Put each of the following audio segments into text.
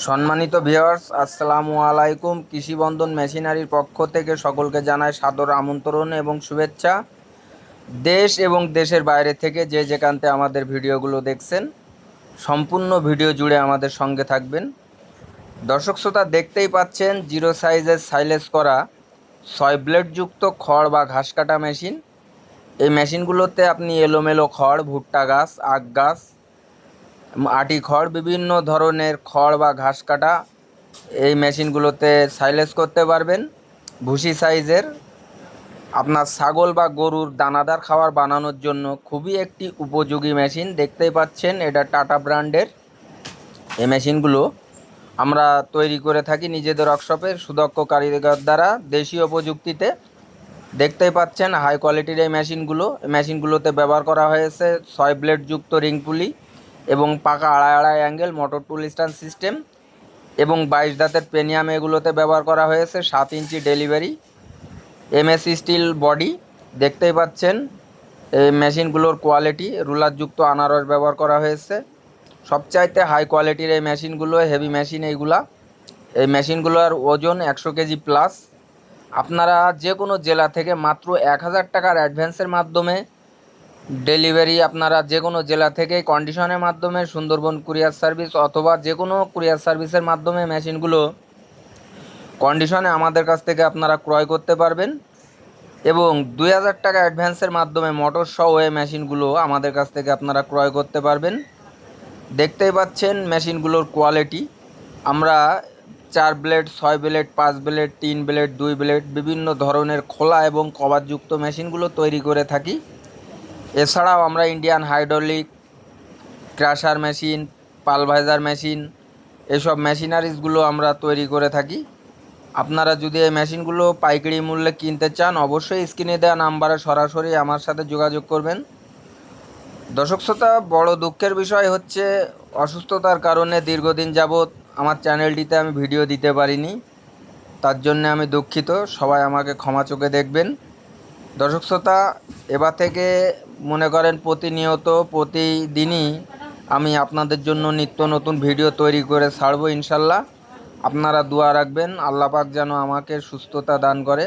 সম্মানিত ভিউয়ার্স আসসালামু আলাইকুম। কৃষি বন্ধন মেশিনারির পক্ষ থেকে সকলকে জানায় সাদর আমন্ত্রণ এবং শুভেচ্ছা। দেশ এবং দেশের বাইরে থেকে যে যেখানতে আমাদের ভিডিওগুলো দেখছেন, সম্পূর্ণ ভিডিও জুড়ে আমাদের সঙ্গে থাকবেন। দর্শক শ্রোতা, দেখতেই পাচ্ছেন, জিরো সাইজের সাইলেস করা ছয় ব্লেডযুক্ত খড় বা ঘাস কাটা মেশিন। এই মেশিনগুলোতে আপনি এলোমেলো খড়, ভুট্টা গাছ, আখ গাছ আটি খড়, বিভিন্ন ধরনের খড় বা ঘাস কাটা এই মেশিনগুলোতে সাইলেজ করতে পারবেন। ভুসি সাইজের আপনার ছাগল বা গরুর দানাদার খাবার বানানোর জন্য খুবই একটি উপযোগী মেশিন। দেখতেই পাচ্ছেন, এটা টাটা ব্র্যান্ডের এই মেশিনগুলো। আমরা তৈরি করে থাকি নিজেদের ওয়ার্কশপে সুদক্ষ কারিগর দ্বারা দেশীয় প্রযুক্তিতে। দেখতেই পাচ্ছেন, হাই কোয়ালিটির এই মেশিনগুলো এই মেশিনগুলোতে ব্যবহার করা হয়েছে ছয় ব্লেডযুক্ত রিং পুলি। এবং পাকা আড়াই আড়াই angle, motor tool stand system এবং বাইশ দাঁতের পেনিয়াম এগুলোতে ব্যবহার করা হয়েছে, সাত ইঞ্চি ডেলিভারি। এমএসি স্টিল বডি, দেখতেই পাচ্ছেন, এই মেশিনগুলোর কোয়ালিটি, রুলারযুক্ত আনারস ব্যবহার করা হয়েছে। সবচাইতে হাই কোয়ালিটির এই মেশিনগুলো, হেভি মেশিন এইগুলা। এই মেশিনগুলোর ওজন একশো কেজি প্লাস। আপনারা যে কোনো জেলা থেকে মাত্র এক হাজার টাকার অ্যাডভান্সের মাধ্যমে ডেলিভারি আপনারা যে কোনো জেলা থেকে কন্ডিশনের মাধ্যমে সুন্দরবন কুরিয়ার সার্ভিস অথবা যে কোনো কুরিয়ার সার্ভিসের মাধ্যমে মেশিনগুলো কন্ডিশনে আমাদের কাছ থেকে আপনারা ক্রয় করতে পারবেন এবং দুই হাজার টাকা অ্যাডভান্সের মাধ্যমে মোটর সহ এই মেশিনগুলো আমাদের কাছ থেকে আপনারা ক্রয় করতে পারবেন। দেখতেই পাচ্ছেন মেশিনগুলোর কোয়ালিটি আমরা চার ব্লেড ছয় ব্লেড পাঁচ ব্লেড তিন ব্লেড দুই ব্লেড বিভিন্ন ধরনের খোলা এবং কভারযুক্ত মেশিনগুলো তৈরি করে থাকি। এছাড়াও আমরা Indian hydraulic crusher machine pulveriser machine এসব মেশিনারিজগুলো আমরা তৈরি করে থাকি। আপনারা যদি এই মেশিনগুলো পাইকারি মূল্যে কিনতে চান, অবশ্যই স্ক্রিনে দেওয়া নাম্বারে সরাসরি আমার সাথে যোগাযোগ করবেন। দর্শক শ্রোতা, বড় দুঃখের বিষয় হচ্ছে, অসুস্থতার কারণে দীর্ঘদিন যাবৎ আমার চ্যানেলটিতে আমি ভিডিও দিতে পারিনি। তার জন্য আমি দুঃখিত। সবাই আমাকে ক্ষমা চোখে দেখবেন। দর্শক শ্রোতা, এবার থেকে মনে করেন প্রতিনিয়ত, প্রতিদিনই আমি আপনাদের জন্য নিত্য নতুন ভিডিও তৈরি করে ছাড়বো ইনশাল্লাহ। আপনারা দোয়া রাখবেন, আল্লাহ পাক যেন আমাকে সুস্থতা দান করে।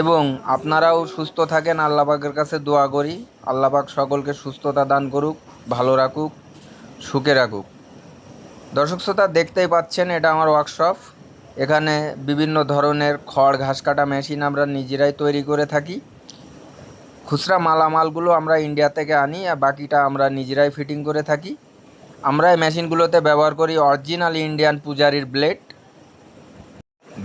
এবং আপনারাও সুস্থ থাকেন, আল্লাহ পাকের কাছে দোয়া করি। আল্লাহ পাক সকলকে সুস্থতা দান করুক, ভালো রাখুক, সুখে রাখুক। দর্শক শ্রোতা, দেখতেই পাচ্ছেন, এটা আমার ওয়ার্কশপ এখানে বিভিন্ন ধরনের খড়, ঘাস কাটা মেশিন আমরা নিজেরাই তৈরি করে থাকি। খুচরা মালামালগুলো আমরা ইন্ডিয়া থেকে আনি আর বাকিটা আমরা নিজেরাই ফিটিং করে থাকি। আমরা এই মেশিনগুলোতে ব্যবহার করি অরিজিনাল ইন্ডিয়ান পূজারির ব্লেড।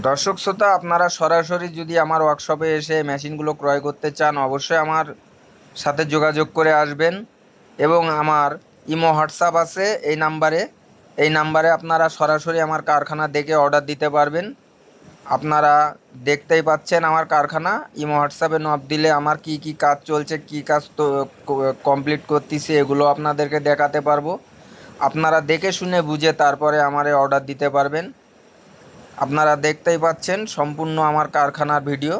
দর্শক শ্রোতা, আপনারা সরাসরি যদি আমার ওয়ার্কশপে এসে মেশিনগুলো ক্রয় করতে চান, অবশ্যই আমার সাথে যোগাযোগ করে আসবেন এবং আমার ইমো হোয়াটসঅ্যাপ আছে এই নাম্বারে। এই নাম্বারে আপনারা সরাসরি আমার কারখানা দেখে অর্ডার দিতে পারবেন। আপনারা দেখতেই পাচ্ছেন আমার কারখানা। ইমো হোয়াটসঅ্যাপে নব দিলে আমার কি কি কাজ চলছে, কি কাজ তো কমপ্লিট করতেছি, এগুলো আপনাদেরকে দেখাতে পারব। আপনারা দেখে শুনে বুঝে তারপরে আমারে অর্ডার দিতে পারবেন। আপনারা দেখতেই পাচ্ছেন সম্পূর্ণ আমার কারখানার ভিডিও।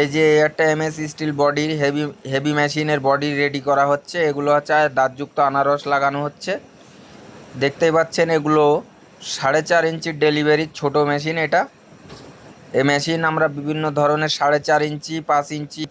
এই যে একটা এমএস স্টিল বডির হেভি হেভি মেশিনের বডি রেডি করা হচ্ছে। এগুলো হচ্ছে দাঁতযুক্ত আনারস লাগানো হচ্ছে। দেখতেই পাচ্ছেন এগুলো সাড়ে চার ইঞ্চির ডেলিভারির ছোট মেশিন এটা। এই মেশিন আমরা বিভিন্ন ধরনের সাড়ে চার ইঞ্চি, পাঁচ ইঞ্চি